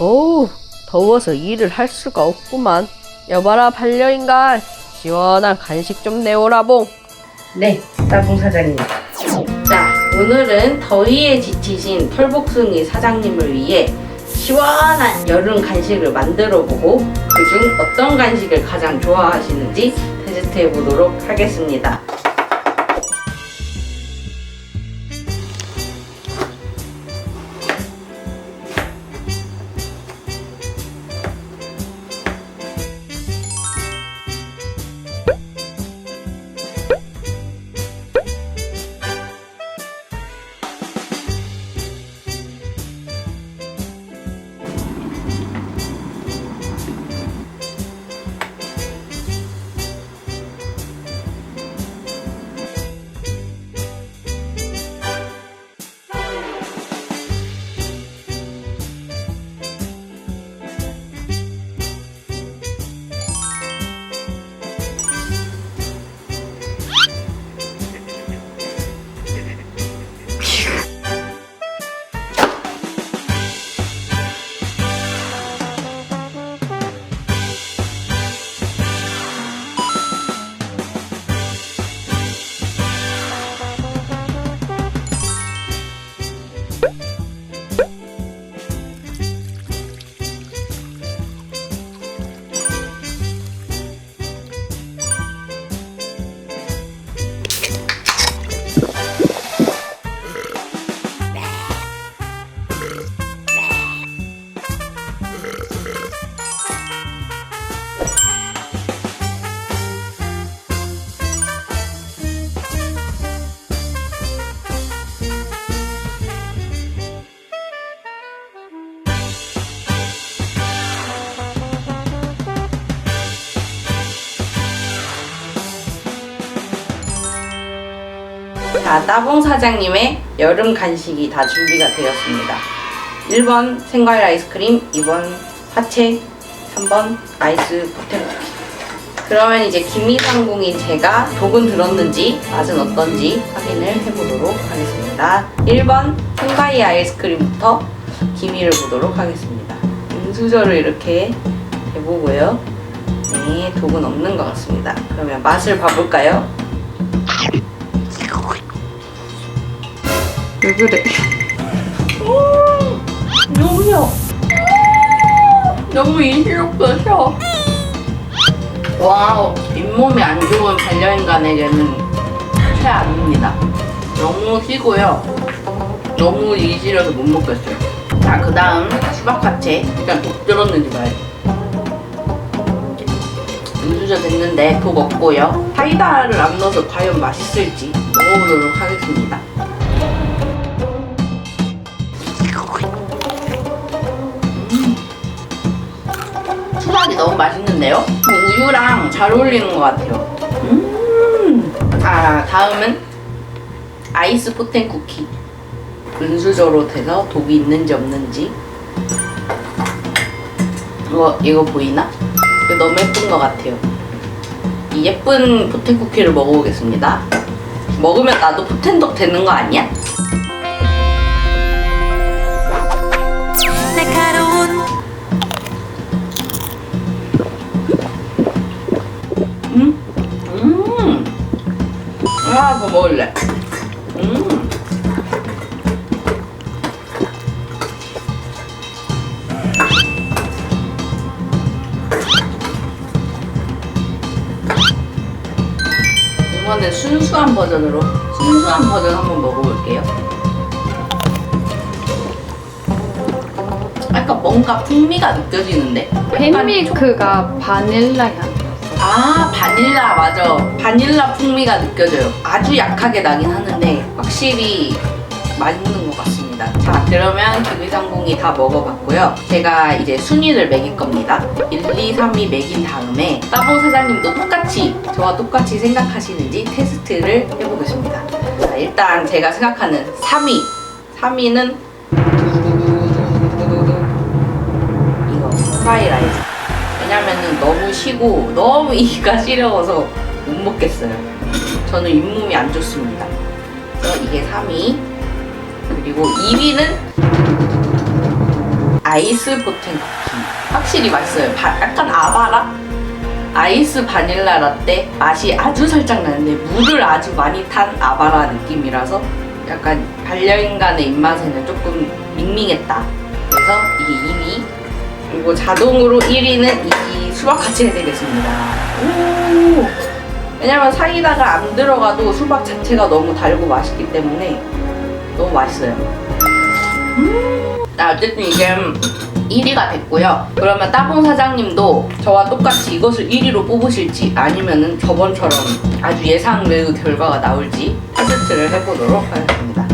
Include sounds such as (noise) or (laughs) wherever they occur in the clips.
어우, 더워서 일을 할 수가 없구만. 여봐라, 반려인간. 시원한 간식 좀 내오라봉. 네, 따봉 사장님. 자, 오늘은 더위에 지치신 털복숭이 사장님을 위해 시원한 여름 간식을 만들어 보고 그중 어떤 간식을 가장 좋아하시는지 테스트해 보도록 하겠습니다. 자, 따봉 사장님의 여름 간식이 다 준비가 되었습니다. 1번 생과일 아이스크림, 2번 화채, 3번 아이스 포테토. 그러면 이제 김이상궁인 제가 독은 들었는지 맛은 어떤지 확인을 해보도록 하겠습니다. 1번 생과일 아이스크림부터 기미를 보도록 하겠습니다. 음수저를 이렇게 해보고요. 네, 독은 없는 것 같습니다. 그러면 맛을 봐볼까요? 왜 그래? 너무요. 너무 인실록도셔. 와우, 잇몸이 안 좋은 반려인간에게는 최악입니다. 너무 시고요. 너무 이질려서 못 먹겠어요. 자, 그 다음 수박화채. 일단 독 들었는지 봐야지. 음수저 됐는데 독 없고요. 사이다를 안 넣어서 과연 맛있을지 먹어보도록 하겠습니다. 수박이 너무 맛있는데요? 뭐 우유랑 잘 어울리는 것 같아요. 음. 아, 다음은 아이스 포텐 쿠키. 은수저로 돼서 독이 있는지 없는지. 이거, 이거 보이나? 너무 예쁜 것 같아요. 이 예쁜 포텐 쿠키를 먹어보겠습니다. 먹으면 나도 포텐독 되는 거 아니야? 음? 음. 아, 더 먹을래. 이번엔 순수한 버전으로 순수한 버전 한번 먹어볼게요. 약간 뭔가 풍미가 느껴지는데? 팬밀크가 바닐라 향. 아 바닐라 맞아 바닐라 풍미가 느껴져요 아주 약하게 나긴 하는데 확실히 맛있는 것 같습니다 자 그러면 김의상공이 다 먹어봤고요 제가 이제 순위를 매길 겁니다 1, 2, 3위 매긴 다음에 따봉 사장님도 똑같이 저와 똑같이 생각하시는지 테스트를 해보겠습니다 자 일단 제가 생각하는 3위 3위는 이거 스파이라이즈 왜냐면은 너무 쉬고 너무 (laughs) 이가 시려워서 못 먹겠어요. 저는 잇몸이 안 좋습니다. 그래서 이게 3위. 그리고 2위는 아이스 쿠키. 확실히 맛있어요. 바- 약간 아바라? 아이스 바닐라 라떼 맛이 아주 살짝 나는데 물을 아주 많이 탄 아바라 느낌이라서 약간 반려인간의 입맛에는 조금 밍밍했다. 그래서 이게 2위. 그리고 자동으로 1위는 이 수박 같이 해드리겠습니다. 오! 왜냐면 사이다가 안 들어가도 수박 자체가 너무 달고 맛있기 때문에 너무 맛있어요. 음. 자, 어쨌든 이게 1위가 됐고요. 그러면 따봉 사장님도 저와 똑같이 이것을 1위로 뽑으실지 아니면은 저번처럼 아주 예상 외의 결과가 나올지 테스트를 해보도록 하겠습니다.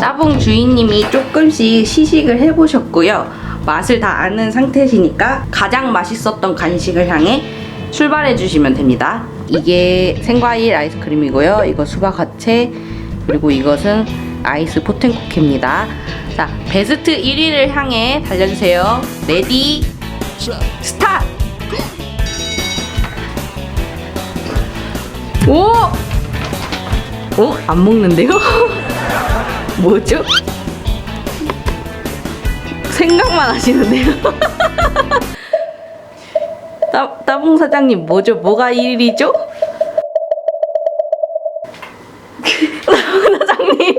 따봉 주인님이 조금씩 시식을 해보셨고요. 맛을 다 아는 상태시니까 가장 맛있었던 간식을 향해 출발해 주시면 됩니다. 이게 생과일 아이스크림이고요. 이거 수박 화채 그리고 이것은 아이스 포텐 쿠키입니다. 자, 베스트 1위를 향해 달려주세요. 레디 스타트! 오! 오? 안 먹는데요? (laughs) 뭐죠? 생각만 하시는데요. (laughs) 따, 따봉 사장님 뭐죠? 뭐가 1위죠? (laughs) 따봉 사장님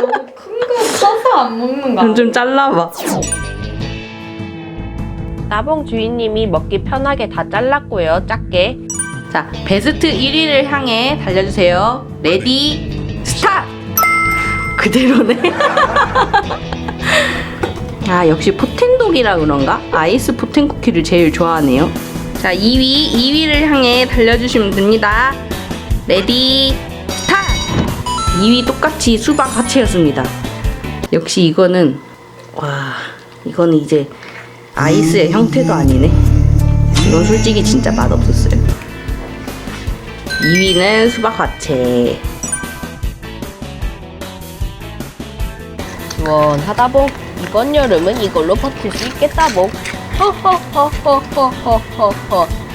너무 큰 거 써서 안 먹는 거. 좀, 좀 잘라봐. 나봉 주인님이 먹기 편하게 다 잘랐고요. 작게. 자, 베스트 1위를 향해 달려주세요. 레디 스타트! 그대로네. (laughs) 아, 역시 포텐독이라 그런가? 아이스 포텐 쿠키를 제일 좋아하네요. 자, 2위, 2위를 향해 달려주시면 됩니다. 레디 스타트! 2위 똑같이 수박 화채였습니다. 역시 이거는 와, 이거는 이제 아이스의 형태도 아니네. 이건 솔직히 진짜 맛없었어요. 2위는 수박 화채. 시원하다봉. 이번 여름은 이걸로 버틸 수 있겠다봉. 허허허허허허허허.